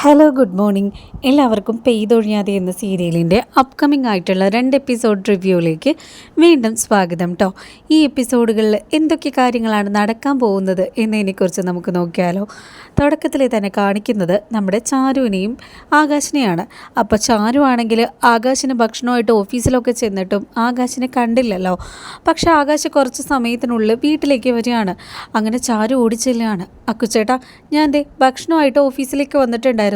Hello good morning എല്ലാവർക്കും പെയ്തൊഴിയാതെ എന്ന സീരിയലിന്റെ അപ്കമിംഗ് ആയിട്ടുള്ള രണ്ട് എപ്പിസോഡ് റിവ്യൂയിലേക്ക് വീണ്ടും സ്വാഗതം കേട്ടോ ഈ എപ്പിസോഡുകളിൽ എന്തൊക്കെ കാര്യങ്ങളാണ് നടക്കാൻ പോകുന്നത് എന്നതിനെക്കുറിച്ച് നമുക്ക് നോക്കിയാലോ. തുടക്കത്തിൽ തന്നെ കാണിക്കുന്നത് നമ്മുടെ ചാരുവിനെയും ആകാശിനെയാണ്. അപ്പോൾ ചാരു ആണെങ്കിൽ ആകാശിന് ഭക്ഷണമായിട്ട് ഓഫീസിലൊക്കെ ചെന്നിട്ടും ആകാശിനെ കണ്ടില്ലല്ലോ. പക്ഷേ ആകാശ് കുറച്ച് സമയത്തിനുള്ളിൽ വീട്ടിലേക്ക് വരികയാണ്. അങ്ങനെ ചാരു ഓടിച്ചെല്ലുകയാണ്. അക്കുച്ചേട്ടാ ഞാൻ ദേ ഭക്ഷണമായിട്ട് ഓഫീസിലേക്ക് വന്നിട്ടുണ്ടായിരുന്നു.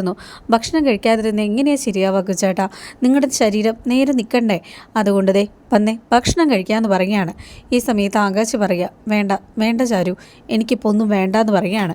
ഭക്ഷണം കഴിക്കാതിരുന്ന എങ്ങനെയാണ് ശരിയാവുക ചേട്ടാ? നിങ്ങളുടെ ശരീരം നേരെ നിൽക്കണ്ടേ അതുകൊണ്ട് ദേ വന്നേ ഭക്ഷണം കഴിക്കാമെന്ന് പറയുകയാണ്. ഈ സമയത്ത് ആകാശ് പറയുക വേണ്ട വേണ്ട ചാരു എനിക്കിപ്പോൾ ഒന്നും വേണ്ട എന്ന് പറയുകയാണ്.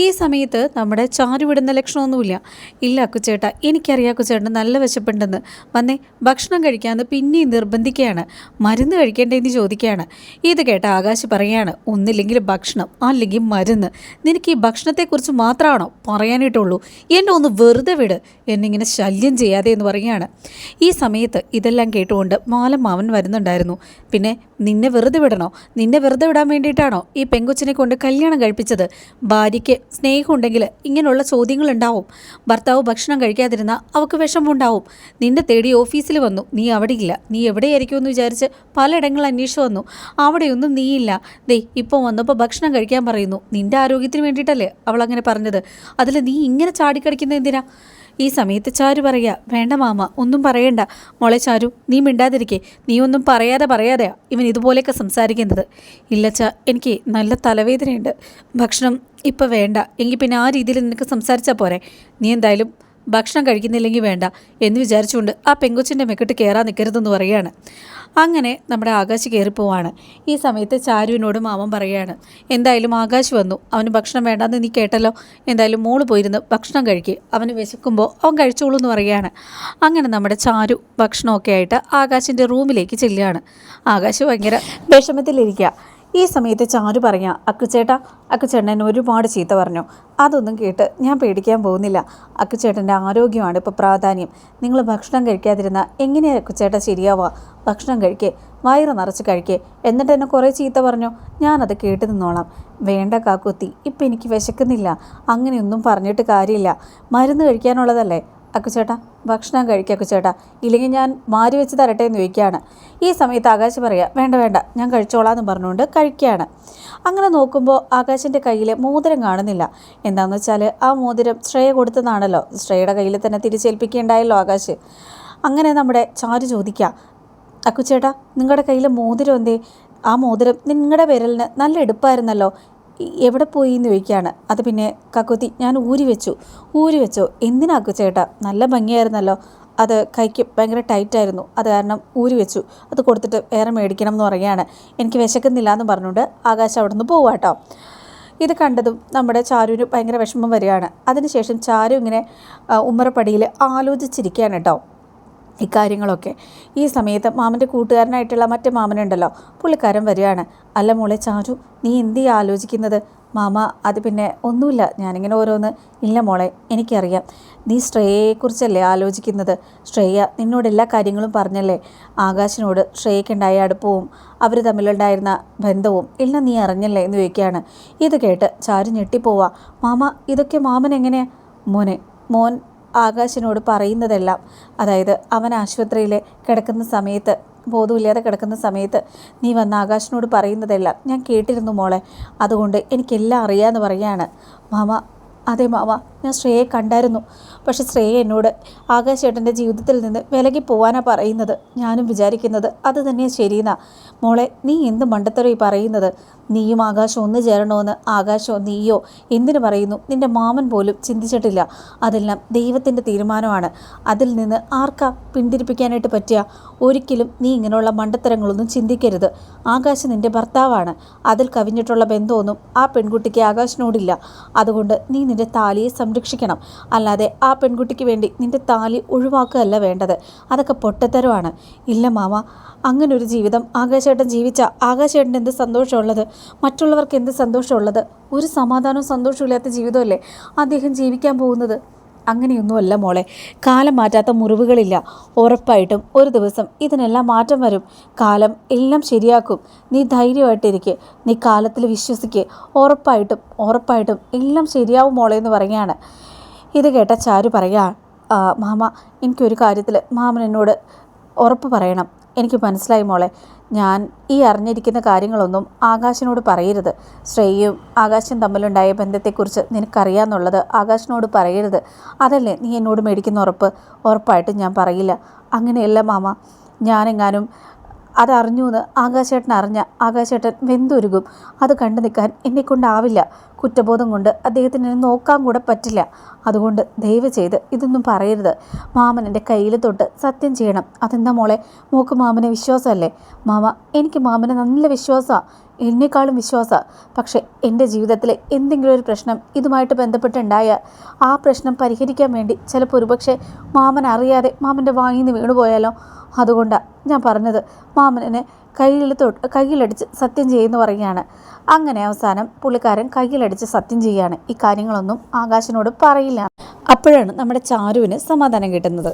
ഈ സമയത്ത് നമ്മുടെ ചാരു വിടുന്ന ലക്ഷണമൊന്നുമില്ല. ഇല്ല അക്കുച്ചേട്ട എനിക്കറിയാം അക്കുച്ചേട്ടൻ നല്ല വിശപ്പുണ്ടെന്ന്. വന്നേ ഭക്ഷണം കഴിക്കാമെന്ന് പിന്നെയും നിർബന്ധിക്കുകയാണ്. മരുന്ന് കഴിക്കേണ്ടതെന്ന് ചോദിക്കുകയാണ്. ഇത് കേട്ട ആകാശ് പറയുകയാണ് ഒന്നില്ലെങ്കിൽ ഭക്ഷണം അല്ലെങ്കിൽ മരുന്ന്. നിനക്ക് ഈ ഭക്ഷണത്തെക്കുറിച്ച് മാത്രമാണോ പറയാനായിട്ടുള്ളൂ? എന്നെ ഒന്ന് വെറുതെ വിട് എന്നിങ്ങനെ ശല്യം ചെയ്യാതെ എന്ന് പറയുകയാണ്. ഈ സമയത്ത് ഇതെല്ലാം കേട്ടുകൊണ്ട് മാലമാവൻ വരുന്നുണ്ടായിരുന്നു. പിന്നെ നിന്നെ വെറുതെ വിടണോ? നിന്നെ വെറുതെ വിടാൻ വേണ്ടിയിട്ടാണോ ഈ പെങ്കൊച്ചിനെ കൊണ്ട് കല്യാണം കഴിപ്പിച്ചത്? ഭാര്യയ്ക്ക് സ്നേഹമുണ്ടെങ്കിൽ ഇങ്ങനെയുള്ള ചോദ്യങ്ങളുണ്ടാവും ഭർത്താവ് ഭക്ഷണം കഴിക്കാതിരുന്ന അവൾക്ക് വിഷമമുണ്ടാവും. നിന്നെ തേടി ഓഫീസിൽ വന്നു. നീ അവിടെ ഇല്ല നീ എവിടെയായിരിക്കും എന്ന് വിചാരിച്ച് പലയിടങ്ങൾ അന്വേഷിച്ചു വന്നു. അവിടെയൊന്നും നീയില്ല. ദേ ഇപ്പോൾ വന്നപ്പോൾ ഭക്ഷണം കഴിക്കാൻ പറയുന്നു. നിന്റെ ആരോഗ്യത്തിന് വേണ്ടിയിട്ടല്ലേ അവൾ അങ്ങനെ പറഞ്ഞത്. അതിൽ നീ ഇങ്ങനെ ചാടിക്കടിക്കുന്നത് എന്തിനാ? ഈ സമയത്ത് ചാരു പറയുക വേണ്ട മാമ ഒന്നും പറയണ്ട. മോളെ ചാരു നീ മിണ്ടാതിരിക്കേ. നീ ഒന്നും പറയാതെ പറയാതെയാ ഇവൻ ഇതുപോലെയൊക്കെ സംസാരിക്കുന്നത്. ഇല്ലച്ച എനിക്ക് നല്ല തലവേദനയുണ്ട്. ഭക്ഷണം ഇപ്പം വേണ്ട. എങ്കിൽ പിന്നെ ആ രീതിയിൽ നിനക്ക് സംസാരിച്ചാൽ പോരെ. നീ എന്തായാലും ഭക്ഷണം കഴിക്കുന്നില്ലെങ്കിൽ വേണ്ട. എന്ന് വിചാരിച്ചുകൊണ്ട് ആ പെങ്കൊച്ചിന്റെ മെക്കിട്ട് കയറാൻ നിൽക്കരുതെന്ന് പറയുകയാണ്. അങ്ങനെ നമ്മുടെ ആകാശ് കയറിപ്പോവാണ്. ഈ സമയത്ത് ചാരുവിനോട് മാമൻ പറയുകയാണ് എന്തായാലും ആകാശ് വന്നു. അവന് ഭക്ഷണം വേണ്ടാന്ന് നീ കേട്ടല്ലോ. എന്തായാലും മോൾ പോയിരുന്ന് ഭക്ഷണം കഴിക്കുക അവന് വിശക്കുമ്പോൾ അവൻ കഴിച്ചോളൂ എന്ന് പറയുകയാണ്. അങ്ങനെ നമ്മുടെ ചാരു ഭക്ഷണമൊക്കെ ആയിട്ട് ആകാശിന്റെ റൂമിലേക്ക് ചെല്ലുകയാണ്. ആകാശ് ഭയങ്കര വിഷമത്തിലിരിക്കുക. ഈ സമയത്ത് ചാരു പറയാം അക്കുച്ചേട്ടാ അക്കുച്ചേട്ടൻ എന്നെ ഒരുപാട് ചീത്ത പറഞ്ഞു. അതൊന്നും കേട്ട് ഞാൻ പേടിക്കാൻ പോകുന്നില്ല. അക്കുച്ചേട്ടന്റെ ആരോഗ്യമാണ് ഇപ്പോൾ പ്രാധാന്യം. നിങ്ങൾ ഭക്ഷണം കഴിക്കാതിരുന്ന എങ്ങനെയാണ് അക്കുച്ചേട്ടൻ ശരിയാവുക? ഭക്ഷണം കഴിക്കേ വയറ് നിറച്ച് കഴിക്കേ. എന്നിട്ട് എന്നെ കുറേ ചീത്ത പറഞ്ഞു. ഞാനത് കേട്ട് നിന്നോളാം. വേണ്ട കാക്കുത്തി ഇപ്പം എനിക്ക് വിശക്കുന്നില്ല. അങ്ങനെയൊന്നും പറഞ്ഞിട്ട് കാര്യമില്ല. മരുന്ന് കഴിക്കാനുള്ളതല്ലേ? അക്കുച്ചേട്ടാ ഭക്ഷണം കഴിക്കുക അക്കുച്ചേട്ടാ ഇല്ലെങ്കിൽ ഞാൻ മാറി വെച്ച് തരട്ടെ എന്ന് ചോദിക്കുകയാണ്. ഈ സമയത്ത് ആകാശ് പറയുക വേണ്ട വേണ്ട ഞാൻ കഴിച്ചോളാം എന്ന് പറഞ്ഞുകൊണ്ട് കഴിക്കുകയാണ്. അങ്ങനെ നോക്കുമ്പോൾ ആകാശിന്റെ കയ്യിൽ മോതിരം കാണുന്നില്ല. എന്താണെന്ന് വെച്ചാൽ ആ മോതിരം ശ്രേയ കൊടുത്തതാണല്ലോ. ശ്രേയയുടെ കയ്യിൽ തന്നെ തിരിച്ചേൽപ്പിക്കുകയുണ്ടായല്ലോ ആകാശ്. അങ്ങനെ നമ്മുടെ ചാരു ചോദിക്കുക അക്കുച്ചേട്ടാ നിങ്ങളുടെ കയ്യിൽ മോതിരം എന്തേ? ആ മോതിരം നിങ്ങളുടെ വിരലിന് നല്ല എടുപ്പായിരുന്നല്ലോ. എവിടെ പോയി എന്ന് ചോദിക്കുകയാണ്. അത് പിന്നെ കക്കുത്തി ഞാൻ ഊരി വെച്ചു ഊരി വെച്ചോ. എന്തിനാ ചേട്ടാ? നല്ല ഭംഗിയായിരുന്നല്ലോ. അത് കൈക്ക് ഭയങ്കര ടൈറ്റായിരുന്നു അത് കാരണം ഊരി വെച്ചു. അത് കൊടുത്തിട്ട് വേറെ മേടിക്കണം എന്ന് പറയുകയാണ്. എനിക്ക് വിശക്കുന്നില്ല എന്ന് പറഞ്ഞുകൊണ്ട് ആകാശം അവിടെ നിന്ന് പോവാട്ടോ ഇത് കണ്ടതും നമ്മുടെ ചാരുവിന് ഭയങ്കര വിഷമം വരികയാണ്. അതിനുശേഷം ചാരു ഇങ്ങനെ ഉമ്മറപ്പടിയിൽ ആലോചിച്ചിരിക്കുകയാണ് കേട്ടോ ഇക്കാര്യങ്ങളൊക്കെ. ഈ സമയത്ത് മാമന്റെ കൂട്ടുകാരനായിട്ടുള്ള മറ്റേ മാമനുണ്ടല്ലോ. പുള്ളിക്കാരൻ വരികയാണ്. അല്ല മോളെ ചാരു നീ എന്തി ആലോചിക്കുന്നത്? മാമ അത് പിന്നെ ഒന്നുമില്ല. ഞാനിങ്ങനെ ഓരോന്ന്. ഇല്ല മോളെ എനിക്കറിയാം. നീ ശ്രേയയെക്കുറിച്ചല്ലേ ആലോചിക്കുന്നത്? ശ്രേയ നിന്നോട് എല്ലാ കാര്യങ്ങളും പറഞ്ഞല്ലേ? ആകാശിനോട് ശ്രേയയ്ക്കുണ്ടായ അടുപ്പവും അവർ തമ്മിലുണ്ടായിരുന്ന ബന്ധവും എല്ലാം നീ അറിഞ്ഞല്ലേ? എന്ന് ചോദിക്കുകയാണ്. ഇത് കേട്ട് ചാരു ഞെട്ടിപ്പോവാ. മാമ ഇതൊക്കെ മാമൻ എങ്ങനെയാ? മോനെ മോൻ ആകാശിനോട് പറയുന്നതെല്ലാം. അതായത് അവൻ ആശുപത്രിയിൽ കിടക്കുന്ന സമയത്ത് ബോധമില്ലാതെ കിടക്കുന്ന സമയത്ത് നീ വന്ന് ആകാശിനോട് പറയുന്നതെല്ലാം ഞാൻ കേട്ടിരുന്നു മോളെ. അതുകൊണ്ട് എനിക്കെല്ലാം അറിയാമെന്ന് പറയാണ്. മാമ അതെ മാമ ഞാൻ ശ്രേയെ കണ്ടായിരുന്നു. പക്ഷെ ശ്രേയ എന്നോട് ആകാശേട്ടന്റെ ജീവിതത്തിൽ നിന്ന് വിലകി പോവാനാണ് പറയുന്നത്. ഞാനും വിചാരിക്കുന്നത് അത് തന്നെയാണ് ശരിയെന്നാ. മോളെ നീ എന്ത് മണ്ടത്തരം ഈ പറയുന്നത്? നീയും ആകാശം ഒന്ന് ചേരണമെന്ന് ആകാശോ നീയോ എന്തിനു പറയുന്നു? നിന്റെ മാമൻ പോലും ചിന്തിച്ചിട്ടില്ല. അതെല്ലാം ദൈവത്തിന്റെ തീരുമാനമാണ്. അതിൽ നിന്ന് ആർക്കാ പിന്തിരിപ്പിക്കാനായിട്ട് പറ്റുക? ഒരിക്കലും നീ ഇങ്ങനെയുള്ള മണ്ടത്തരങ്ങളൊന്നും ചിന്തിക്കരുത്. ആകാശ് നിന്റെ ഭർത്താവാണ്. അതിൽ കവിഞ്ഞിട്ടുള്ള ബന്ധമൊന്നും ആ പെൺകുട്ടിക്ക് ആകാശിനോടില്ല. അതുകൊണ്ട് നീ നിന്റെ താലിയെ സംരക്ഷിക്കണം. അല്ലാതെ ആ പെൺകുട്ടിക്ക് വേണ്ടി നിന്റെ താലി ഒഴിവാക്കുകയല്ല വേണ്ടത്. അതൊക്കെ പൊട്ടത്തരമാണ്. ഇല്ല മാമ അങ്ങനൊരു ജീവിതം ആകാശേട്ടൻ ജീവിച്ച ആകാശേട്ടന് എന്ത് സന്തോഷമുള്ളത്? മറ്റുള്ളവർക്ക് എന്ത് സന്തോഷമുള്ളത്? ഒരു സമാധാനവും സന്തോഷവും ജീവിതമല്ലേ അദ്ദേഹം ജീവിക്കാൻ പോകുന്നത്? അങ്ങനെയൊന്നുമല്ല മോളെ. കാലം മാറ്റാത്ത മുറിവുകളില്ല. ഉറപ്പായിട്ടും ഒരു ദിവസം ഇതിനെല്ലാം മാറ്റം വരും. കാലം എല്ലാം ശരിയാക്കും. നീ ധൈര്യമായിട്ടിരിക്കെ. നീ കാലത്തിൽ വിശ്വസിക്ക്. ഉറപ്പായിട്ടും ഉറപ്പായിട്ടും എല്ലാം ശരിയാവും മോളെ എന്ന് പറയുകയാണ്. ഇത് കേട്ട ചാരു പറയാ "ആ, മാമ എനിക്കൊരു കാര്യത്തിൽ മാമൻ എന്നോട് ഉറപ്പ് പറയണം. എനിക്ക് മനസ്സിലായി മോളെ. ഞാൻ ഈ അറിഞ്ഞിരിക്കുന്ന കാര്യങ്ങളൊന്നും ആകാശിനോട് പറയരുത്. ശ്രേയയും ആകാശും തമ്മിലുണ്ടായ ബന്ധത്തെക്കുറിച്ച് നിനക്കറിയാമെന്നുള്ളത് ആകാശിനോട് പറയരുത്. അതല്ലേ നീ എന്നോട് മേടിക്കുന്ന ഉറപ്പ്? ഉറപ്പായിട്ടും ഞാൻ പറയില്ല. അങ്ങനെയല്ല മാമ. ഞാനെങ്ങാനും അതറിഞ്ഞു എന്ന് ആകാശേട്ടൻ അറിഞ്ഞ ആകാശേട്ടൻ വെന്തുരുകും. അത് കണ്ടു നിൽക്കാൻ എന്നെക്കൊണ്ടാവില്ല. കുറ്റബോധം കൊണ്ട് അദ്ദേഹത്തിന് നോക്കാൻ കൂടെ പറ്റില്ല. അതുകൊണ്ട് ദയവ് ചെയ്ത് ഇതൊന്നും പറയരുത്. മാമൻ എന്റെ കയ്യിൽ തൊട്ട് സത്യം ചെയ്യണം. അതെന്താ മോളെ? മോക്ക് മാമനെ വിശ്വാസമല്ലേ? മാമ എനിക്ക് മാമനെ നല്ല വിശ്വാസമാണ് എന്നെക്കാളും വിശ്വാസമാണ് പക്ഷേ എന്റെ ജീവിതത്തിലെ എന്തെങ്കിലും ഒരു പ്രശ്നം ഇതുമായിട്ട് ബന്ധപ്പെട്ടുണ്ടായാൽ ആ പ്രശ്നം പരിഹരിക്കാൻ വേണ്ടി ചിലപ്പോൾ ഒരുപക്ഷെ മാമൻ അറിയാതെ മാമന്റെ വാങ്ങിന്ന് വീണുപോയാലോ? അതുകൊണ്ടാണ് ഞാൻ പറഞ്ഞത് മാമനെ കയ്യിൽ തൊട്ട് കയ്യിലടിച്ച് സത്യം ചെയ്യുമെന്ന് പറയുകയാണ്. അങ്ങനെ അവസാനം പുള്ളിക്കാരൻ കയ്യിലടിച്ച് സത്യം ചെയ്യുകയാണ്. ഈ കാര്യങ്ങളൊന്നും ആകാശിനോട് പറയില്ല. അപ്പോഴാണ് നമ്മുടെ ചാരുവിന് സമാധാനം കിട്ടുന്നത്.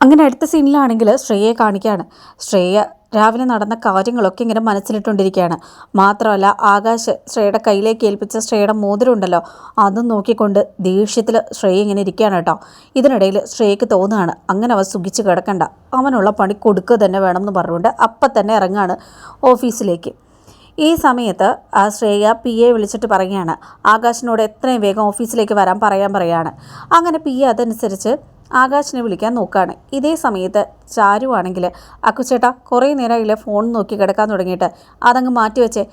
അങ്ങനെ അടുത്ത സീനിലാണെങ്കിൽ ശ്രേയയെ കാണിക്കുകയാണ്. ശ്രേയ രാവിലെ നടന്ന കാര്യങ്ങളൊക്കെ ഇങ്ങനെ മനസ്സിലിട്ടുകൊണ്ടിരിക്കുകയാണ്. മാത്രമല്ല ആകാശ് ശ്രേയുടെ കയ്യിലേക്ക് ഏൽപ്പിച്ച ശ്രേയുടെ മോതിരം ഉണ്ടല്ലോ അതും നോക്കിക്കൊണ്ട് ദേഷ്യത്തിൽ ശ്രേയ ഇങ്ങനെ ഇരിക്കുകയാണ് കേട്ടോ. ഇതിനിടയിൽ ശ്രേയക്ക് തോന്നുകയാണ് അങ്ങനെ അവ സുഖിച്ച് കിടക്കണ്ട. അവനുള്ള പണി കൊടുക്കുക തന്നെ വേണം എന്ന് പറഞ്ഞുകൊണ്ട് അപ്പം തന്നെ ഇറങ്ങുകയാണ് ഓഫീസിലേക്ക്. ഈ സമയത്ത് ആ ശ്രേയ പി എ വിളിച്ചിട്ട് പറയുകയാണ് ആകാശിനോട് എത്രയും വേഗം ഓഫീസിലേക്ക് വരാൻ പറയാൻ പറയുകയാണ്. അങ്ങനെ പി എ അതനുസരിച്ച് ആകാശിനെ വിളിക്കാൻ നോക്കുകയാണ് ഇതേ സമയത്ത് ചാരുവാണെങ്കിൽ അക്കുച്ചേട്ടാ കുറേ നേരമായില്ല ഫോൺ നോക്കി കിടക്കാൻ തുടങ്ങിയിട്ട്. അതങ്ങ് മാറ്റിവെച്ച്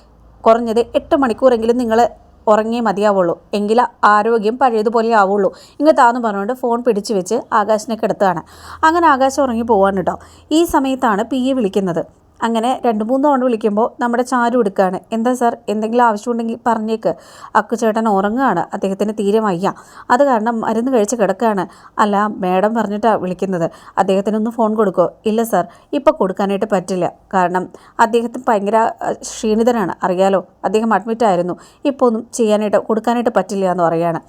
കുറഞ്ഞത് എട്ട് മണിക്കൂറെങ്കിലും നിങ്ങൾ ഉറങ്ങിയേ മതിയാവുള്ളൂ. എങ്കിൽ ആരോഗ്യം പഴയതുപോലെ ആവുള്ളൂ. ഇങ്ങനെ താന്ന് പറഞ്ഞുകൊണ്ട് ഫോൺ പിടിച്ചു വെച്ച് ആകാശിനെ കിടത്തുകയാണ്. അങ്ങനെ ആകാശം ഉറങ്ങി പോവാണ് കേട്ടോ. ഈ സമയത്താണ് പി വിളിക്കുന്നത്. അങ്ങനെ രണ്ട് മൂന്ന് തവണ വിളിക്കുമ്പോൾ നമ്മുടെ ചാരു എടുക്കുകയാണ്. എന്താ സാർ? എന്തെങ്കിലും ആവശ്യമുണ്ടെങ്കിൽ പറഞ്ഞേക്ക്. അക്കുചേട്ടൻ ഉറങ്ങുകയാണ്. അദ്ദേഹത്തിന് തീരെ വയ്യ. അത് കാരണം മരുന്ന് കഴിച്ച് കിടക്കുകയാണ്. അല്ല മേഡം പറഞ്ഞിട്ടാണ് വിളിക്കുന്നത്. അദ്ദേഹത്തിനൊന്ന് ഫോൺ കൊടുക്കോ? ഇല്ല സാർ. ഇപ്പോൾ കൊടുക്കാനായിട്ട് പറ്റില്ല. കാരണം അദ്ദേഹത്തിന് ഭയങ്കര ക്ഷീണിതനാണ്. അറിയാലോ? അദ്ദേഹം അഡ്മിറ്റ് ആയിരുന്നു. ഇപ്പോൾ ഒന്നും ചെയ്യാനായിട്ട് കൊടുക്കാനായിട്ട് പറ്റില്ല എന്ന് പറയാണ്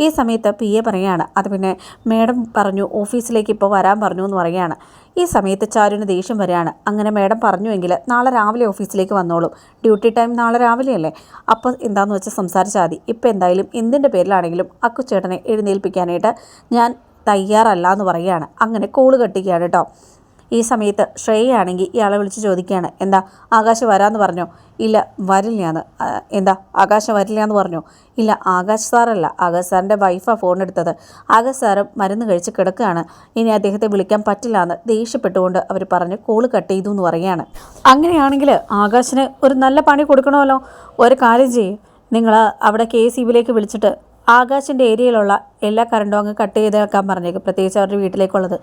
ഈ സമയത്ത് പി എ പറയുകയാണ്. അത് പിന്നെ മേഡം പറഞ്ഞു ഓഫീസിലേക്ക് ഇപ്പോൾ വരാൻ പറഞ്ഞു എന്ന് പറയാണ് ഈ സമയത്ത് ചാരുവിന് ദേഷ്യം വരികയാണ്. അങ്ങനെ മാഡം പറഞ്ഞുവെങ്കിൽ നാളെ രാവിലെ ഓഫീസിലേക്ക് വന്നോളും. ഡ്യൂട്ടി ടൈം നാളെ രാവിലെയല്ലേ? അപ്പോൾ എന്താണെന്ന് വെച്ചാൽ സംസാരിച്ചാൽ മതി. ഇപ്പം എന്തായാലും എന്തിന്റെ പേരിലാണെങ്കിലും അക്കുച്ചേട്ടനെ എഴുന്നേൽപ്പിക്കാനായിട്ട് ഞാൻ തയ്യാറല്ല എന്ന് പറയുകയാണ്. അങ്ങനെ കോൾ കെട്ടിക്കുകയാണ് കേട്ടോ. ഈ സമയത്ത് ശ്രേയയാണെങ്കിൽ ഇയാളെ വിളിച്ച് ചോദിക്കുകയാണ്. എന്താ ആകാശ് വരാമെന്ന് പറഞ്ഞോ? ഇല്ല വരില്ല എന്ന്. എന്താ ആകാശം വരില്ല എന്ന് പറഞ്ഞു. ഇല്ല ആകാശ് സാറല്ല ആകാശ് സാറിന്റെ വൈഫാണ് ഫോൺ എടുത്തത്. ആകാശ് സാറ് മരുന്ന് കഴിച്ച് കിടക്കുകയാണ്. ഇനി അദ്ദേഹത്തെ വിളിക്കാൻ പറ്റില്ല എന്ന് ദേഷ്യപ്പെട്ടുകൊണ്ട് അവർ പറഞ്ഞ് കോൾ കട്ട് ചെയ്തു എന്ന് പറയുകയാണ്. അങ്ങനെയാണെങ്കിൽ ആകാശിന് ഒരു നല്ല പണി കൊടുക്കണമല്ലോ. ഒരു കാര്യം ചെയ്യും. നിങ്ങൾ അവിടെ കെ സി ബിയിലേക്ക് വിളിച്ചിട്ട് ആകാശിന്റെ ഏരിയയിലുള്ള എല്ലാ കറണ്ടും അങ്ങ് കട്ട് ചെയ്തേക്കാൻ പറഞ്ഞേക്കും. പ്രത്യേകിച്ച് അവരുടെ വീട്ടിലേക്കുള്ളത്.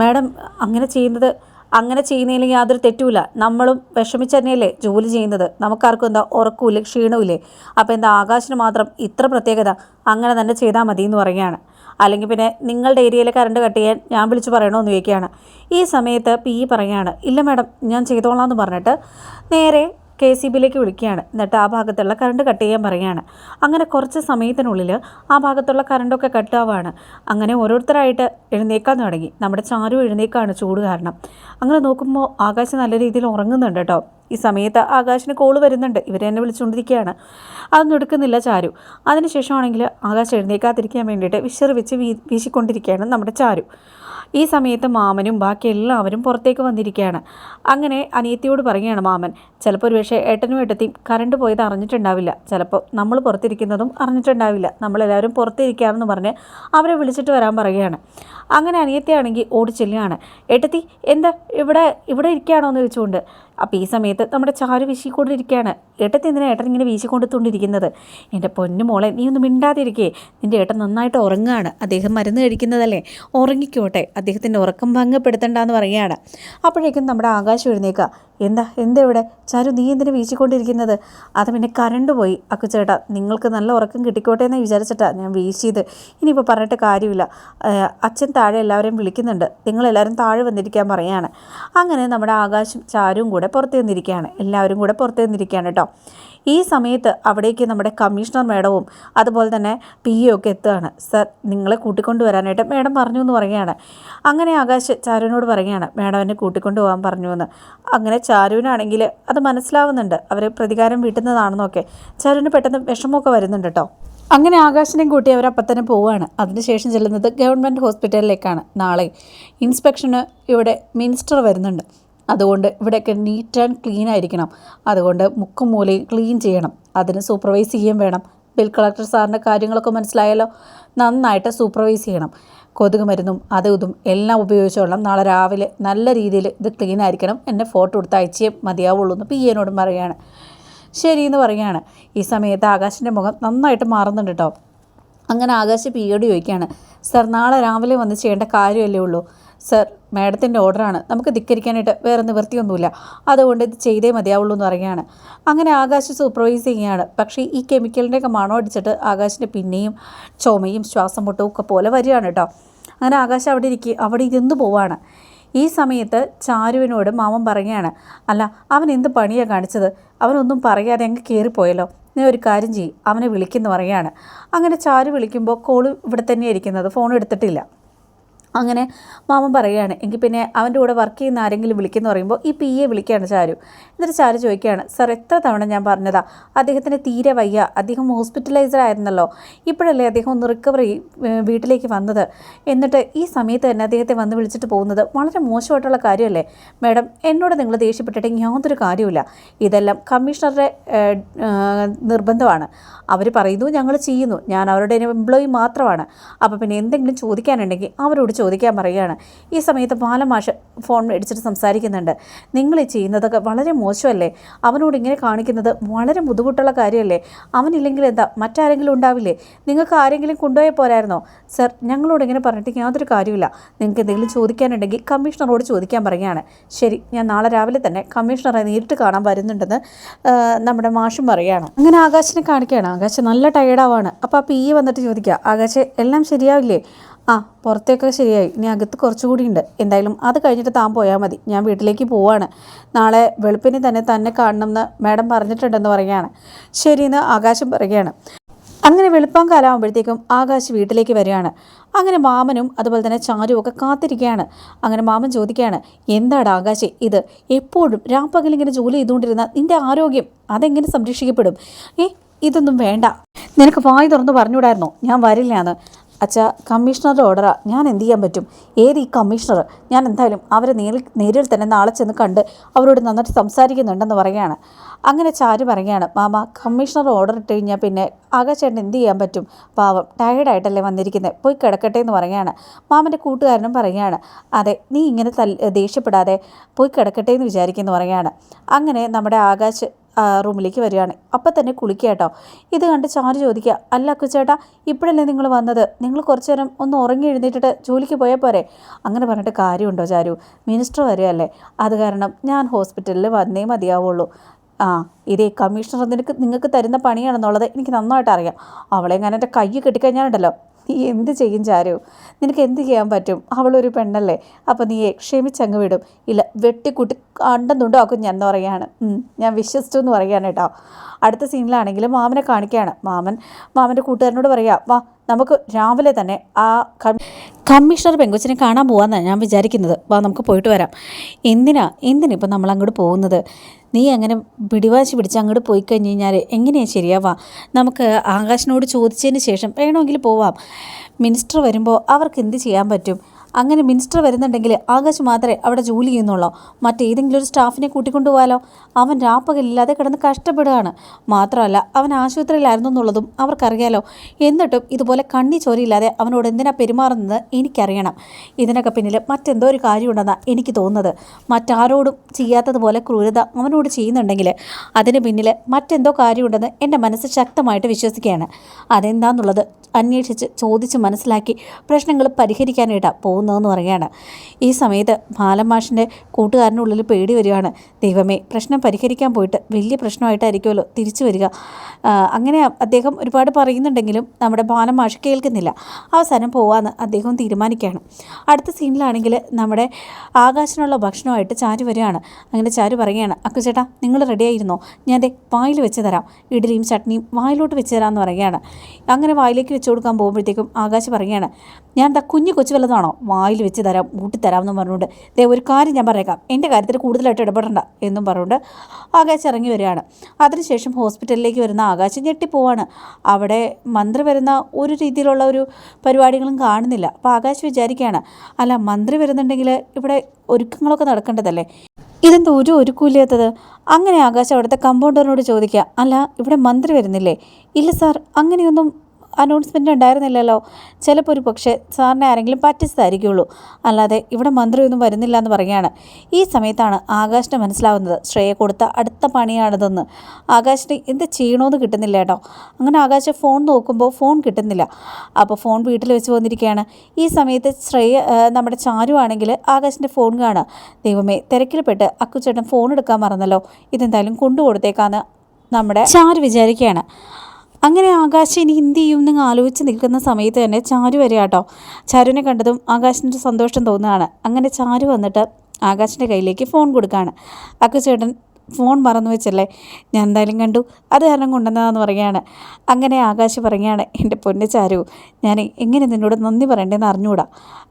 മാഡം അങ്ങനെ ചെയ്യുന്നത് അങ്ങനെ ചെയ്യുന്നതിൽ യാതൊരു തെറ്റുമില്ല. നമ്മളും വിഷമിച്ച് തന്നെയല്ലേ ജോലി ചെയ്യുന്നത്? നമുക്കാർക്കും എന്താ ഉറക്കമില്ല ക്ഷീണമില്ലേ അപ്പോൾ എന്താ ആകാശിന് മാത്രം ഇത്ര പ്രത്യേകത അങ്ങനെ തന്നെ ചെയ്താൽ മതി എന്ന് പറയുകയാണ്. അല്ലെങ്കിൽ പിന്നെ നിങ്ങളുടെ ഏരിയയിലെ കറണ്ട് കട്ട് ചെയ്യാൻ ഞാൻ വിളിച്ച് പറയണമെന്ന് ചോദിക്കുകയാണ്. ഈ സമയത്ത് പി പറയുകയാണ് ഇല്ല മാഡം ഞാൻ ചെയ്തോളാം എന്ന് പറഞ്ഞിട്ട് നേരെ കെ സി ബിയിലേക്ക് വിളിക്കുകയാണ്. എന്നിട്ട് ആ ഭാഗത്തുള്ള കറണ്ട് കട്ട് ചെയ്യാൻ പറയുകയാണ്. അങ്ങനെ കുറച്ച് സമയത്തിനുള്ളിൽ ആ ഭാഗത്തുള്ള കറണ്ടൊക്കെ കട്ടാവാണ്. അങ്ങനെ ഓരോരുത്തരായിട്ട് എഴുന്നേക്കാൻ തുടങ്ങി. നമ്മുടെ ചാരു എഴുന്നേക്കാണ് ചൂട് കാരണം. അങ്ങനെ നോക്കുമ്പോൾ ആകാശം നല്ല രീതിയിൽ ഉറങ്ങുന്നുണ്ട് കേട്ടോ. ഈ സമയത്ത് ആകാശിന് കോൾ വരുന്നുണ്ട്. ഇവരെന്നെ വിളിച്ചുകൊണ്ടിരിക്കുകയാണ് അതൊന്നും എടുക്കുന്നില്ല ചാരു. അതിനുശേഷമാണെങ്കിൽ ആകാശം എഴുന്നേക്കാതിരിക്കാൻ വേണ്ടിയിട്ട് വിശറി വെച്ച് വീ വീശിക്കൊണ്ടിരിക്കുകയാണ് നമ്മുടെ ചാരു. ഈ സമയത്ത് മാമനും ബാക്കി എല്ലാവരും പുറത്തേക്ക് വന്നിരിക്കുകയാണ്. അങ്ങനെ അനിയത്തിയോട് പറയുകയാണ് മാമൻ ചിലപ്പോൾ ഒരു പക്ഷേ ഏട്ടനും ഏട്ടത്തിയും കറണ്ട് പോയത് അറിഞ്ഞിട്ടുണ്ടാവില്ല. ചിലപ്പോൾ നമ്മൾ പുറത്തിരിക്കുന്നതും അറിഞ്ഞിട്ടുണ്ടാവില്ല. നമ്മളെല്ലാവരും പുറത്തിരിക്കാമെന്ന് പറഞ്ഞ് അവരെ വിളിച്ചിട്ട് വരാൻ പറയുകയാണ്. അങ്ങനെ അനിയത്തിയാണെങ്കിൽ ഓടി ചെല്ലുകയാണ് ഏട്ടത്തി എന്താ ഇവിടെ ഇവിടെ ഇരിക്കുകയാണോ? എന്ന് ചോദിച്ചുകൊണ്ട്. അപ്പോൾ ഈ സമയത്ത് നമ്മുടെ ചാരു വീശിക്കൊണ്ടിരിക്കുകയാണ്. ഏട്ടത്തി എന്തിനാ ഏട്ടൻ ഇങ്ങനെ വീശിക്കൊണ്ടെത്തുകൊണ്ടിരിക്കുന്നത് എന്റെ പൊന്നു മോളെ നീ ഒന്ന് മിണ്ടാതിരിക്കേ. നിന്റെ ഏട്ടൻ നന്നായിട്ട് ഉറങ്ങുകയാണ്. അദ്ദേഹം മരുന്ന് കഴിക്കുന്നതല്ലേ? ഉറങ്ങിക്കോട്ടെ. അദ്ദേഹത്തിന്റെ ഉറക്കം ഭംഗപ്പെടുത്തണ്ടെന്ന് പറയുകയാണ്. അപ്പോഴേക്കും നമ്മുടെ ആകാശം എഴുന്നേക്കുക എന്താ എന്താ ഇവിടെ? ചാരു നീ എന്തിനു വീശിക്കൊണ്ടിരിക്കുന്നത്? അത് പിന്നെ കറണ്ട് പോയി. അക്കുച്ചേട്ടാ നിങ്ങൾക്ക് നല്ല ഉറക്കം കിട്ടിക്കോട്ടെ എന്ന് വിചാരിച്ചിട്ടാണ് ഞാൻ വീശിയത്. ഇനിയിപ്പോൾ പറഞ്ഞിട്ട് കാര്യമില്ല. അച്ഛൻ താഴെ എല്ലാവരെയും വിളിക്കുന്നുണ്ട്. നിങ്ങളെല്ലാവരും താഴെ വന്നിരിക്കാൻ പറയാണ്. അങ്ങനെ നമ്മുടെ ആകാശം ചാരും കൂടെ പുറത്ത് നിന്നിരിക്കുകയാണ് എല്ലാവരും കൂടെ പുറത്ത് നിന്നിരിക്കുകയാണ് കേട്ടോ. ഈ സമയത്ത് അവിടേക്ക് നമ്മുടെ കമ്മീഷണർ മേഡവും അതുപോലെ തന്നെ പി എ ഒക്കെ എത്തുകയാണ്. സർ നിങ്ങളെ കൂട്ടിക്കൊണ്ട് വരാനായിട്ട് മേഡം പറഞ്ഞു എന്ന് പറയുകയാണ്. അങ്ങനെ ആകാശ് ചാരുവിനോട് പറയുകയാണ്. മേഡം എന്നെ കൂട്ടിക്കൊണ്ട് പോകാൻ പറഞ്ഞു എന്ന്. അങ്ങനെ ചാരുവിനാണെങ്കിൽ അത് മനസ്സിലാവുന്നുണ്ട്. അവർ പ്രതികാരം വീട്ടുന്നതാണെന്നൊക്കെ. ചാരുവിന് പെട്ടെന്ന് വിഷമമൊക്കെ വരുന്നുണ്ട് കേട്ടോ. അങ്ങനെ ആകാശിനെയും കൂട്ടി അവർ അപ്പം പോവുകയാണ് അതിനുശേഷം ചെല്ലുന്നത് ഗവൺമെന്റ് ഹോസ്പിറ്റലിലേക്കാണ്. നാളെ ഇൻസ്പെക്ഷന് ഇവിടെ മിനിസ്റ്റർ വരുന്നുണ്ട്. അതുകൊണ്ട് ഇവിടെയൊക്കെ നീറ്റ് ആൻഡ് ക്ലീൻ ആയിരിക്കണം. അതുകൊണ്ട് മുക്കും മൂലയും ക്ലീൻ ചെയ്യണം. അതിന് സൂപ്പർവൈസ് ചെയ്യുകയും വേണം. ബിൽ കളക്ടർ സാറിന്റെ കാര്യങ്ങളൊക്കെ മനസ്സിലായാലോ നന്നായിട്ട് സൂപ്പർവൈസ് ചെയ്യണം. കൊതുക് മരുന്നും അതും ഇതും എല്ലാം ഉപയോഗിച്ചോളണം നാളെ രാവിലെ നല്ല രീതിയിൽ ഇത് ക്ലീൻ ആയിരിക്കണം. എന്നെ ഫോട്ടോ എടുത്ത് അയച്ചേ മതിയാവുള്ളൂ എന്ന് പി എന്നോടും പറയുകയാണ്. ശരി എന്ന് പറയുകയാണ്. ഈ സമയത്ത് ആകാശിന്റെ മുഖം നന്നായിട്ട് മാറുന്നുണ്ട് കേട്ടോ അങ്ങനെ ആകാശ് പി ഓടി ചോദിക്കുകയാണ് സർ നാളെ രാവിലെ വന്ന് ചെയ്യേണ്ട കാര്യമല്ലേ ഉള്ളൂ? സർ മാഡത്തിന്റെ ഓർഡറാണ്. നമുക്ക് ധിക്കരിക്കാനായിട്ട് വേറെ നിവൃത്തിയൊന്നുമില്ല. അതുകൊണ്ട് ഇത് ചെയ്തേ മതിയാവുള്ളൂ എന്ന് പറയുകയാണ്. അങ്ങനെ ആകാശ് സൂപ്പർവൈസ് ചെയ്യുകയാണ്. പക്ഷേ ഈ കെമിക്കലിന്റെയൊക്കെ മണം അടിച്ചിട്ട് ആകാശിന്റെ പിന്നെയും ചുമയും ശ്വാസം മുട്ടവും ഒക്കെ പോലെ വരികയാണ് കേട്ടോ അങ്ങനെ ആകാശം അവിടെ ഇരിക്കുക അവിടെ ഇരുന്ന് പോവാണ്. ഈ സമയത്ത് ചാരുവിനോട് മാമൻ പറയുകയാണ് അല്ല അവൻ എന്ത് പണിയാണ് കാണിച്ചത്? അവനൊന്നും പറയാതെ അങ്ങ് കയറിപ്പോയല്ലോ നീ ഒരു കാര്യം ചെയ്യും അവനെ വിളിക്കുന്നു പറയുകയാണ്. അങ്ങനെ ചാരു വിളിക്കുമ്പോൾ കോൾ ഇവിടെ തന്നെ ഇരിക്കുന്നത് ഫോൺ എടുത്തിട്ടില്ല. അങ്ങനെ മാമൻ പറയുകയാണ് എങ്കിൽ പിന്നെ അവന്റെ കൂടെ വർക്ക് ചെയ്യുന്ന ആരെങ്കിലും വിളിക്കുന്നു പറയുമ്പോൾ ഈ പി എ വിളിക്കുകയാണ് ചാരു. എന്നിട്ട് ചാരു ചോദിക്കുകയാണ് സാർ എത്ര തവണ ഞാൻ പറഞ്ഞതാ? അദ്ദേഹത്തിന് തീരെ വയ്യ. അദ്ദേഹം ഹോസ്പിറ്റലൈസ്ഡ് ആയിരുന്നല്ലോ. ഇപ്പോഴല്ലേ അദ്ദേഹം ഒന്ന് റിക്കവറി വീട്ടിലേക്ക് വന്നത്? എന്നിട്ട് ഈ സമയത്ത് തന്നെ അദ്ദേഹത്തെ വന്ന് വിളിച്ചിട്ട് പോകുന്നത് വളരെ മോശമായിട്ടുള്ള കാര്യമല്ലേ? മാഡം എന്നോട് നിങ്ങൾ ദേഷ്യപ്പെട്ടിട്ട് യാതൊരു കാര്യമില്ല ഇതെല്ലാം കമ്മീഷണറുടെ നിർബന്ധമാണ്. അവർ പറയുന്നു ഞങ്ങൾ ചെയ്യുന്നു. ഞാൻ അവരുടെ എംപ്ലോയി മാത്രമാണ്. അപ്പോൾ പിന്നെ എന്തെങ്കിലും ചോദിക്കാനുണ്ടെങ്കിൽ അവരോട് ചോദിക്കാൻ പറയുകയാണ്. ഈ സമയത്ത് ബാലമാഷ് ഫോൺ എടുത്തിട്ട് സംസാരിക്കുന്നുണ്ട്. നിങ്ങൾ ചെയ്യുന്നതൊക്കെ വളരെ മോശമല്ലേ? അവനോട് ഇങ്ങനെ കാണിക്കുന്നത് വളരെ ബുദ്ധിമുട്ടുള്ള കാര്യമല്ലേ? അവനില്ലെങ്കിൽ എന്താ മറ്റാരെങ്കിലും ഉണ്ടാവില്ലേ? നിങ്ങൾക്ക് ആരെങ്കിലും കൊണ്ടുപോയാൽ പോരായിരുന്നോ? സർ ഞങ്ങളോട് ഇങ്ങനെ പറഞ്ഞിട്ട് യാതൊരു കാര്യമില്ല നിങ്ങൾക്ക് എന്തെങ്കിലും ചോദിക്കാനുണ്ടെങ്കിൽ കമ്മീഷണറോട് ചോദിക്കാൻ പറയുകയാണ്. ശരി ഞാൻ നാളെ രാവിലെ തന്നെ കമ്മീഷണറെ നേരിട്ട് കാണാൻ വരുന്നുണ്ടെന്ന് നമ്മുടെ മാഷും പറയുകയാണ്. അങ്ങനെ ആകാശിനെ കാണിക്കുകയാണ്. ആകാശ് നല്ല ടയേർഡാവാണ് അപ്പോൾ ആ പി വന്നിട്ട് ചോദിക്കുക ആകാശ് എല്ലാം ശരിയാവില്ലേ? ആ പുറത്തേക്കൊക്കെ ശരിയായി. ഇനി അകത്ത് കുറച്ചുകൂടി ഉണ്ട്. എന്തായാലും അത് കഴിഞ്ഞിട്ട് താൻ പോയാൽ മതി. ഞാൻ വീട്ടിലേക്ക് പോവാണ്. നാളെ വെളുപ്പിന് തന്നെ തന്നെ കാണണമെന്ന് മാഡം പറഞ്ഞിട്ടുണ്ടെന്ന് പറയുകയാണ്. ശരിയെന്ന് ആകാശം പറയുകയാണ്. അങ്ങനെ വെളുപ്പം കാലമാകുമ്പോഴത്തേക്കും ആകാശ് വീട്ടിലേക്ക് വരികയാണ്. അങ്ങനെ മാമനും അതുപോലെ തന്നെ ചാരുവും ഒക്കെ കാത്തിരിക്കുകയാണ്. അങ്ങനെ മാമൻ ചോദിക്കുകയാണ് എന്താണ് ആകാശ് ഇത് എപ്പോഴും രാപ്പകലിങ്ങനെ ജോലി ചെയ്തുകൊണ്ടിരുന്ന നിന്റെ ആരോഗ്യം അതെങ്ങനെ സംരക്ഷിക്കപ്പെടും? ഏ ഇതൊന്നും വേണ്ട. നിനക്ക് വായി തുറന്ന് പറഞ്ഞുകൂടായിരുന്നോ? ഞാൻ വരില്ല എന്ന് അച്ഛാ കമ്മീഷണറുടെ ഓർഡറാ. ഞാൻ എന്ത് ചെയ്യാൻ പറ്റും? ഏത് ഈ കമ്മീഷണർ ഞാൻ എന്തായാലും അവരെ നേരിൽ നേരിൽ തന്നെ നാളെ ചെന്ന് കണ്ട് അവരോട് നന്നായിട്ട് സംസാരിക്കുന്നുണ്ടെന്ന് പറയുകയാണ്. അങ്ങനെ ചാരു പറയുകയാണ് മാമ കമ്മീഷണർ ഓർഡർ ഇട്ട് കഴിഞ്ഞാൽ പിന്നെ ആകാശേട്ടൻ എന്ത് ചെയ്യാൻ പറ്റും? പാവം ടയേർഡായിട്ടല്ലേ വന്നിരിക്കുന്നത് പോയി കിടക്കട്ടെ എന്ന് പറയുകയാണ്. മാമന്റെ കൂട്ടുകാരനും പറയുകയാണ് അതെ നീ ഇങ്ങനെ തൽ ദേഷ്യപ്പെടാതെ പോയി കിടക്കട്ടെ എന്ന് വിചാരിക്കുന്നു പറയുകയാണ്. അങ്ങനെ നമ്മുടെ ആകാശ് റൂമിലേക്ക് വരികയാണ്. അപ്പം തന്നെ കുളിക്കുക കേട്ടോ. ഇത് കണ്ട് ചാരു ചോദിക്കുക അല്ല അക്കുച്ചേട്ടാ ഇപ്പോഴല്ലേ നിങ്ങൾ വന്നത്? നിങ്ങൾ കുറച്ച് നേരം ഒന്ന് ഉറങ്ങി എഴുന്നേറ്റിട്ട് ജോലിക്ക് പോയാൽ പോരെ? അങ്ങനെ പറഞ്ഞിട്ട് കാര്യമുണ്ടോ ചാരു? മിനിസ്റ്റർ വരികയല്ലേ. അത് കാരണം ഞാൻ ഹോസ്പിറ്റലിൽ വന്നേ മതിയാവുള്ളൂ. ആ ഇതേ കമ്മീഷണർ നിനക്ക് നിങ്ങൾക്ക് തരുന്ന പണിയാണെന്നുള്ളത് എനിക്ക് നന്നായിട്ട് അറിയാം അവളെ ഞാൻ എന്റെ കൈ കെട്ടിക്കഴിഞ്ഞാലുണ്ടല്ലോ. നീ എന്ത് ചെയ്യും ചാരു? നിനക്ക് എന്ത് ചെയ്യാൻ പറ്റും? അവളൊരു പെണ്ണല്ലേ. അപ്പോൾ നീയെ ക്ഷമിച്ചങ്ങ് വിടും. ഇല്ല വെട്ടിക്കുട്ടി അണ്ടെന്നുണ്ടാക്കും ഞാൻ എന്ന് പറയാണ് ഞാൻ വിശ്വസിച്ചു എന്ന് പറയാണ് കേട്ടോ. അടുത്ത സീനിലാണെങ്കിലും മാമനെ കാണിക്കുകയാണ്. മാമൻ മാമന്റെ കൂട്ടുകാരനോട് പറയാം വാ നമുക്ക് രാവിലെ തന്നെ ആ കമ്മീഷണർ പെങ്കൊച്ചിനെ കാണാൻ പോകാമെന്നാണ് ഞാൻ വിചാരിക്കുന്നത്. വാ നമുക്ക് പോയിട്ട് വരാം. എന്തിനാ? എന്തിനാ ഇപ്പം നമ്മൾ അങ്ങോട്ട് പോകുന്നത്? നീ അങ്ങനെ പിടിവാശി പിടിച്ച് അങ്ങോട്ട് പോയി കഴിഞ്ഞ് കഴിഞ്ഞാൽ എങ്ങനെയാണ് ശരിയാവാ നമുക്ക് ആകാശിനോട് ചോദിച്ചതിന് ശേഷം വേണമെങ്കിൽ പോവാം. മിനിസ്റ്റർ വരുമ്പോൾ അവർക്ക് എന്ത് ചെയ്യാൻ പറ്റും? അങ്ങനെ മിനിസ്റ്റർ വരുന്നുണ്ടെങ്കിൽ ആകാശ് മാത്രമേ അവിടെ ജോലി ചെയ്യുന്നുള്ളൂ. മറ്റേതെങ്കിലും ഒരു സ്റ്റാഫിനെ കൂട്ടിക്കൊണ്ടു പോകാലോ അവൻ രാപ്പകലില്ലാതെ കിടന്ന് കഷ്ടപ്പെടുകയാണ്. മാത്രമല്ല അവൻ ആശുപത്രിയിലായിരുന്നു എന്നുള്ളതും അവർക്കറിയാലോ. എന്നിട്ടും ഇതുപോലെ കണ്ണി ചോരയില്ലാതെ അവനോട് എന്തിനാ പെരുമാറുന്നത് എനിക്കറിയണം. ഇതിനൊക്കെ പിന്നിൽ മറ്റെന്തോ ഒരു കാര്യമുണ്ടെന്നാണ് എനിക്ക് തോന്നുന്നത്. മറ്റാരോടും ചെയ്യാത്തതുപോലെ ക്രൂരത അവനോട് ചെയ്യുന്നുണ്ടെങ്കിൽ അതിന് പിന്നിൽ മറ്റെന്തോ കാര്യമുണ്ടെന്ന് എന്റെ മനസ്സ് ശക്തമായിട്ട് വിശ്വസിക്കുകയാണ്. അതെന്താന്നുള്ളത് അന്വേഷിച്ച് ചോദിച്ച് മനസ്സിലാക്കി പ്രശ്നങ്ങൾ പരിഹരിക്കാനായിട്ടാണ് പോകുന്നതെന്ന് പറയുകയാണ്. ഈ സമയത്ത് ബാലമാഷിന്റെ കൂട്ടുകാരനുള്ളിൽ പേടി വരികയാണ്. ദൈവമേ പ്രശ്നം പരിഹരിക്കാൻ പോയിട്ട് വലിയ പ്രശ്നമായിട്ടായിരിക്കുമല്ലോ തിരിച്ചു വരിക. അങ്ങനെ അദ്ദേഹം ഒരുപാട് പറയുന്നുണ്ടെങ്കിലും നമ്മുടെ ബാലമാഷ് കേൾക്കുന്നില്ല. അവസാനം പോവാന്ന് അദ്ദേഹം തീരുമാനിക്കുകയാണ്. അടുത്ത സീനിലാണെങ്കിൽ നമ്മുടെ ആകാശനുള്ള ഭക്ഷണമായിട്ട് ചാരു വരികയാണ്. അങ്ങനെ ചാരു പറയുകയാണ് അക്കു ചേട്ടാ നിങ്ങൾ റെഡി ആയിരുന്നോ ഞാൻ ദേ വായിൽ വെച്ച് തരാം. ഇഡ്ഡലിയും ചട്നിയും വായിലോട്ട് വെച്ച് തരാമെന്ന് പറയുകയാണ്. അങ്ങനെ വായിലേക്ക് വെച്ച് കൊടുക്കാൻ പോകുമ്പോഴത്തേക്കും ആകാശ് പറയുകയാണ് ഞാൻ എന്താ കുഞ്ഞു കൊച്ചു വല്ലതാണോ? വായിൽ വെച്ച് തരാം ഊട്ടിത്തരാമെന്നും പറഞ്ഞുകൊണ്ട് ദേ ഒരു കാര്യം ഞാൻ പറയേക്കാം എന്റെ കാര്യത്തിൽ കൂടുതലായിട്ട് ഇടപെടണ്ട എന്നും പറഞ്ഞുകൊണ്ട് ആകാശ് ഇറങ്ങി വരികയാണ്. അതിനുശേഷം ഹോസ്പിറ്റലിലേക്ക് വരുന്ന ആകാശം ഞെട്ടിപ്പോവാണ്. അവിടെ മന്ത്രി വരുന്ന ഒരു രീതിയിലുള്ള ഒരു പരിപാടികളും കാണുന്നില്ല. അപ്പോൾ ആകാശ് വിചാരിക്കുകയാണ് അല്ല മന്ത്രി വരുന്നുണ്ടെങ്കിൽ ഇവിടെ ഒരുക്കങ്ങളൊക്കെ നടക്കേണ്ടതല്ലേ? ഇതെന്താ ഒരു ഒരുക്കൂലിയാത്തത്? അങ്ങനെ ആകാശം അവിടുത്തെ കമ്പൗണ്ടറിനോട് ചോദിക്കുക അല്ല ഇവിടെ മന്ത്രി വരുന്നില്ലേ? ഇല്ല സാർ അങ്ങനെയൊന്നും അനൗൺസ്മെന്റ് ഉണ്ടായിരുന്നില്ലല്ലോ. ചിലപ്പോൾ ഒരു പക്ഷേ സാറിനെ ആരെങ്കിലും പറ്റിച്ചതായിരിക്കുള്ളൂ. അല്ലാതെ ഇവിടെ മന്ത്രിയൊന്നും വരുന്നില്ല എന്ന് പറയുകയാണ്. ഈ സമയത്താണ് ആകാശിന് മനസ്സിലാവുന്നത് ശ്രേയ കൊടുത്ത അടുത്ത പണിയാണിതെന്ന്. ആകാശിന് എന്ത് ചെയ്യണമെന്ന് കിട്ടുന്നില്ല കേട്ടോ. അങ്ങനെ ആകാശ് ഫോൺ നോക്കുമ്പോൾ ഫോൺ കിട്ടുന്നില്ല. അപ്പോൾ ഫോൺ വീട്ടിൽ വെച്ച് വന്നിരിക്കുകയാണ്. ഈ സമയത്ത് ശ്രേയ നമ്മുടെ ചാരു ആണെങ്കിൽ ആകാശിന്റെ ഫോൺ കാണുക. ദൈവമേ തിരക്കിൽപ്പെട്ട് അക്കുച്ചേട്ടൻ ഫോൺ എടുക്കാൻ മറന്നല്ലോ. ഇതെന്തായാലും കൊണ്ടുകൊടുത്തേക്കാന്ന് നമ്മുടെ ചാരു വിചാരിക്കുകയാണ്. അങ്ങനെ ആകാശ് ഇനി എന്ത് ചെയ്യും എന്ന് ആലോചിച്ച് നിൽക്കുന്ന സമയത്ത് തന്നെ ചാരു വരിക കേട്ടോ ചാരുവിനെ കണ്ടതും ആകാശിന്റെ സന്തോഷം തോന്നുകയാണ്. അങ്ങനെ ചാരു വന്നിട്ട് ആകാശിന്റെ കയ്യിലേക്ക് ഫോൺ കൊടുക്കുകയാണ്. അക്കുചേട്ടൻ ഫോൺ മറന്നു വെച്ചല്ലേ? ഞാൻ എന്തായാലും കണ്ടു. അത് കാരണം കൊണ്ടുവന്നതാന്ന് പറയുകയാണ്. അങ്ങനെ ആകാശ് പറയുകയാണ് എന്റെ പൊന്നു ചാരു ഞാൻ എങ്ങനെ നിന്നോട് നന്ദി പറയണ്ടേന്ന് അറിഞ്ഞുകൂടാ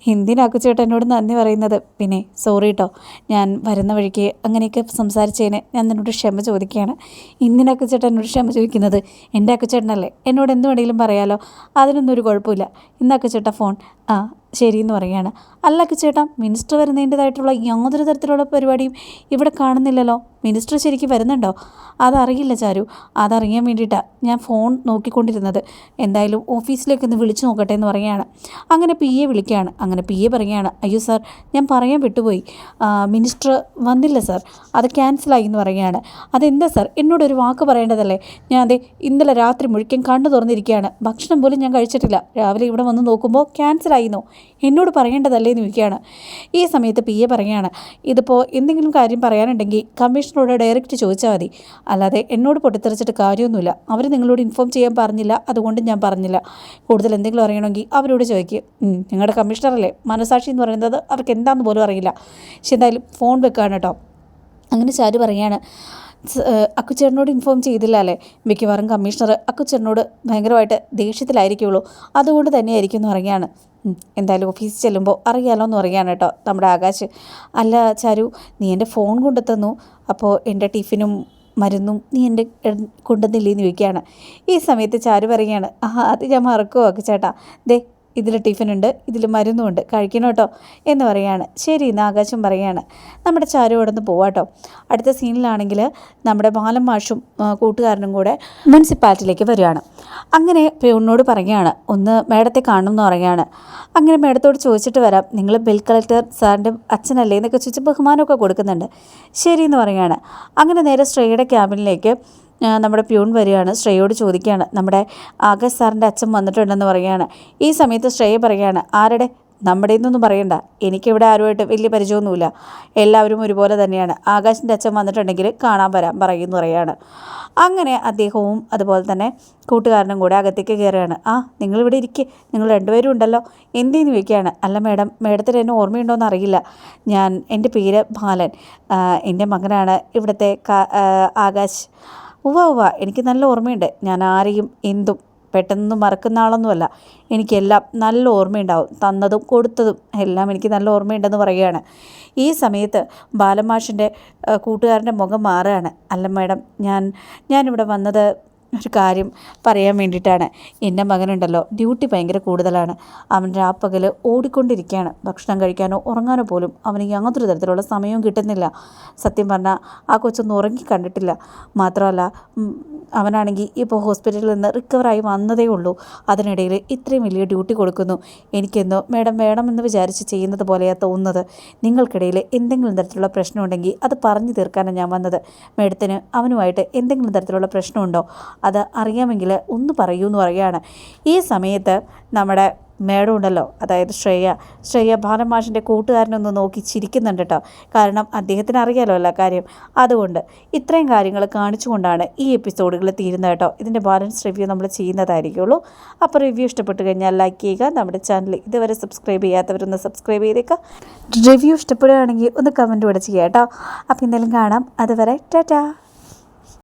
എന്തിനാക്കു ചേട്ടൻ എന്നോട് നന്ദി പറയുന്നത്? പിന്നെ സോറി കേട്ടോ ഞാൻ വരുന്ന വഴിക്ക് അങ്ങനെയൊക്കെ സംസാരിച്ചതിന് ഞാൻ നിന്നോട് ക്ഷമ ചോദിക്കുകയാണ്. ഇന്നിന് ചേട്ടൻ എന്നോട് ക്ഷമ ചോദിക്കുന്നത്? എന്റെ അക്കുച്ചേട്ടനല്ലേ? എന്നോട് എന്ത് വേണമെങ്കിലും പറയാലോ. അതിനൊന്നും ഒരു കുഴപ്പമില്ല. ഇന്ന് ഫോൺ. ആ ശരി എന്ന് പറയുകയാണ്. അല്ല ചേട്ടാ മിനിസ്റ്റർ വരുന്നതിന്റെതായിട്ടുള്ള യാതൊരു തരത്തിലുള്ള പരിപാടിയും ഇവിടെ കാണുന്നില്ലല്ലോ. മിനിസ്റ്റർ ശരിക്കും വരുന്നുണ്ടോ? അതറിയില്ല ചാരു. അതറിയാൻ വേണ്ടിയിട്ടാണ് ഞാൻ ഫോൺ നോക്കിക്കൊണ്ടിരുന്നത്. എന്തായാലും ഓഫീസിലേക്ക് ഒന്ന് വിളിച്ചു നോക്കട്ടെ എന്ന് പറയുകയാണ്. അങ്ങനെ പി എ വിളിക്കുകയാണ്. അങ്ങനെ പി എ പറയുകയാണ്. അയ്യോ സാർ ഞാൻ പറയാൻ വിട്ടുപോയി. മിനിസ്റ്റർ വന്നില്ല സാർ. അത് ക്യാൻസലായി എന്ന് പറയുകയാണ്. അതെന്താ സാർ? എന്നോടൊരു വാക്ക് പറയേണ്ടതല്ലേ? ഞാൻ അതെ ഇന്നലെ രാത്രി മുഴുക്കൻ കണ്ണു തുറന്നിരിക്കുകയാണ്. ഭക്ഷണം പോലും ഞാൻ കഴിച്ചിട്ടില്ല. രാവിലെ ഇവിടെ വന്ന് നോക്കുമ്പോൾ ക്യാൻസലായിന്നോ? എന്നോട് പറയേണ്ടതല്ലേ എന്ന് ചോദിക്കുകയാണ്. ഈ സമയത്ത് പി എ പറയുകയാണ് ഇതിപ്പോൾ എന്തെങ്കിലും കാര്യം പറയാനുണ്ടെങ്കിൽ കമ്മീഷണറോട് ഡയറക്റ്റ് ചോദിച്ചാൽ മതി. അല്ലാതെ എന്നോട് പൊട്ടിത്തെറിച്ചിട്ട് കാര്യമൊന്നുമില്ല. അവർ നിങ്ങളോട് ഇൻഫോം ചെയ്യാൻ പറഞ്ഞില്ല അതുകൊണ്ട് ഞാൻ പറഞ്ഞില്ല. കൂടുതൽ എന്തെങ്കിലും അറിയണമെങ്കിൽ അവരോട് ചോദിക്കുക ഉം, നിങ്ങളുടെ കമ്മീഷണറല്ലേ? മനസാക്ഷി എന്ന് പറയുന്നത് അവർക്ക് എന്താണെന്ന് പോലും അറിയില്ല. പക്ഷെ എന്തായാലും ഫോൺ വെക്കുകയാണ് കേട്ടോ അങ്ങനെ ചാരു പറയാണ് "സ്- അക്കുച്ചേട്ടനോട് ഇൻഫോം ചെയ്തില്ല അല്ലേ? മിക്കവാറും കമ്മീഷണർ അക്കുച്ചേട്ടനോട് ഭയങ്കരമായിട്ട് ദേഷ്യത്തിലായിരിക്കുള്ളൂ. അതുകൊണ്ട് തന്നെയായിരിക്കും എന്ന് പറയുകയാണ്. എന്തായാലും ഓഫീസിൽ ചെല്ലുമ്പോൾ അറിയാലോ എന്ന് പറയാണ് കേട്ടോ നമ്മുടെ ആകാശ്. അല്ല ചാരു നീ എന്റെ ഫോൺ കൊണ്ടു തന്നു അപ്പോൾ എന്റെ ടിഫിനും മരുന്നും നീ എന്റെ കൊണ്ടുവന്നില്ലേ കൊണ്ടുവന്നില്ലേന്ന് ചോദിക്കുകയാണ്. ഈ സമയത്ത് ചാരു പറയുകയാണ് ആ അത് ഞാൻ മറക്കുമോ ചേട്ടാ. ദേ ഇതിൽ ടിഫിനുണ്ട് ഇതിൽ മരുന്നുമുണ്ട്. കഴിക്കണം കേട്ടോ എന്ന് പറയാണ്. ശരി എന്ന് ആകാശം പറയാണ്. നമ്മുടെ ചാരു അവിടെ നിന്ന് പോവാട്ടോ അടുത്ത സീനിലാണെങ്കിൽ നമ്മുടെ ബാലം മാഷും കൂട്ടുകാരനും കൂടെ മുനിസിപ്പാലിറ്റിയിലേക്ക് വരികയാണ്. അങ്ങനെ പെണ്ണോട് പറയുകയാണ് ഒന്ന് മേഡത്തെ കാണണം എന്ന് പറയുകയാണ്. അങ്ങനെ മേഡത്തോട് ചോദിച്ചിട്ട് വരാം നിങ്ങൾ ബിൽ കളക്ടർ സാറിന്റെ അച്ഛനല്ലേ? എന്നൊക്കെ ചോദിച്ച് ബഹുമാനമൊക്കെ കൊടുക്കുന്നുണ്ട്. ശരി എന്ന് പറയുകയാണ് അങ്ങനെ നേരെ സ്ട്രേയുടെ ക്യാബിനിലേക്ക് നമ്മുടെ പ്യൂൺ വരികയാണ്. ശ്രേയോട് ചോദിക്കുകയാണ്. നമ്മുടെ ആകാശ് സാറിന്റെ അച്ഛൻ വന്നിട്ടുണ്ടെന്ന് പറയുകയാണ്. ഈ സമയത്ത് ശ്രേയ പറയുകയാണ് ആരുടെ? നമ്മുടെ ഇന്നൊന്നും പറയണ്ട. എനിക്കിവിടെ ആരുമായിട്ട് വലിയ പരിചയമൊന്നുമില്ല. എല്ലാവരും ഒരുപോലെ തന്നെയാണ്. ആകാശിന്റെ അച്ഛൻ വന്നിട്ടുണ്ടെങ്കിൽ കാണാൻ വരാം പറയുമെന്ന് പറയുകയാണ് അങ്ങനെ അദ്ദേഹവും അതുപോലെ തന്നെ കൂട്ടുകാരനും കൂടെ അകത്തേക്ക് കയറുകയാണ്. ആ നിങ്ങളിവിടെ ഇരിക്കുക നിങ്ങൾ രണ്ടുപേരും ഉണ്ടല്ലോ. എന്തെന്ന് ചോദിക്കുകയാണ്. അല്ല മേഡം മേഡത്തിന് എന്നെ ഓർമ്മയുണ്ടോയെന്ന് അറിയില്ല. ഞാൻ എന്റെ പേര് ബാലൻ. എന്റെ മകനാണ് ഇവിടുത്തെ ആകാശ്. ഉവ്വ ഉവ്വ എനിക്ക് നല്ല ഓർമ്മയുണ്ട്. ഞാൻ ആരെയും എന്തും പെട്ടെന്ന് മറക്കുന്ന ആളൊന്നുമല്ല. എനിക്കെല്ലാം നല്ല ഓർമ്മയുണ്ടാവും. തന്നതും കൊടുത്തതും എല്ലാം എനിക്ക് നല്ല ഓർമ്മയുണ്ടെന്ന് പറയുകയാണ്. ഈ സമയത്ത് ബാലമാഷിന്റെ കൂട്ടുകാരന്റെ മുഖം മാറുകയാണ്. അല്ല മാഡം ഞാൻ ഞാനിവിടെ വന്നത് ഒരു കാര്യം പറയാൻ വേണ്ടിയിട്ടാണ്. എന്റെ മകനുണ്ടല്ലോ ഡ്യൂട്ടി ഭയങ്കര കൂടുതലാണ്. അവൻ രാപ്പകൽ ഓടിക്കൊണ്ടിരിക്കുകയാണ്. ഭക്ഷണം കഴിക്കാനോ ഉറങ്ങാനോ പോലും അവന് യാതൊരു തരത്തിലുള്ള സമയവും കിട്ടുന്നില്ല. സത്യം പറഞ്ഞാൽ ആ കൊച്ചൊന്നും ഉറങ്ങി കണ്ടിട്ടില്ല. മാത്രമല്ല അവനാണെങ്കിൽ ഇപ്പോൾ ഹോസ്പിറ്റലിൽ നിന്ന് റിക്കവറായി വന്നതേ ഉള്ളൂ. അതിനിടയിൽ ഇത്രയും വലിയ ഡ്യൂട്ടി കൊടുക്കുന്നു. എനിക്കെന്നോ മേഡം വേണമെന്ന് വിചാരിച്ച് ചെയ്യുന്നത് പോലെയാണ് തോന്നുന്നത്. നിങ്ങൾക്കിടയിൽ എന്തെങ്കിലും തരത്തിലുള്ള പ്രശ്നമുണ്ടെങ്കിൽ അത് പറഞ്ഞു തീർക്കാനാണ് ഞാൻ വന്നത്. മേഡത്തിന് അവനുമായിട്ട് എന്തെങ്കിലും തരത്തിലുള്ള പ്രശ്നമുണ്ടോ? അത് അറിയാമെങ്കിൽ ഒന്ന് പറയൂ എന്ന് പറയുകയാണ്. ഈ സമയത്ത് നമ്മുടെ മേഡം ഉണ്ടല്ലോ അതായത് ശ്രേയ ശ്രേയ ഭാനമാഷിന്റെ കൂട്ടുകാരനൊന്ന് നോക്കി ചിരിക്കുന്നുണ്ട് കേട്ടോ. കാരണം അദ്ദേഹത്തിന് അറിയാലോ എല്ലാ കാര്യം. അതുകൊണ്ട് ഇത്രയും കാര്യങ്ങൾ കാണിച്ചുകൊണ്ടാണ് ഈ എപ്പിസോഡുകൾ തീരുന്നത് കേട്ടോ. ഇതിന്റെ ബാലൻസ് റിവ്യൂ നമ്മൾ ചെയ്യുന്നതായിരിക്കുള്ളൂ. അപ്പോൾ റിവ്യൂ ഇഷ്ടപ്പെട്ട് കഴിഞ്ഞാൽ ലൈക്ക് ചെയ്യുക നമ്മുടെ ചാനൽ ഇതുവരെ സബ്സ്ക്രൈബ് ചെയ്യാത്തവരൊന്ന് സബ്സ്ക്രൈബ് ചെയ്തേക്കുക. റിവ്യൂ ഇഷ്ടപ്പെടുകയാണെങ്കിൽ ഒന്ന് കമന്റ് കൂടെ ചെയ്യാം കേട്ടോ. അപ്പോൾ എന്തെങ്കിലും കാണാം. അതുവരെ ടാറ്റാ.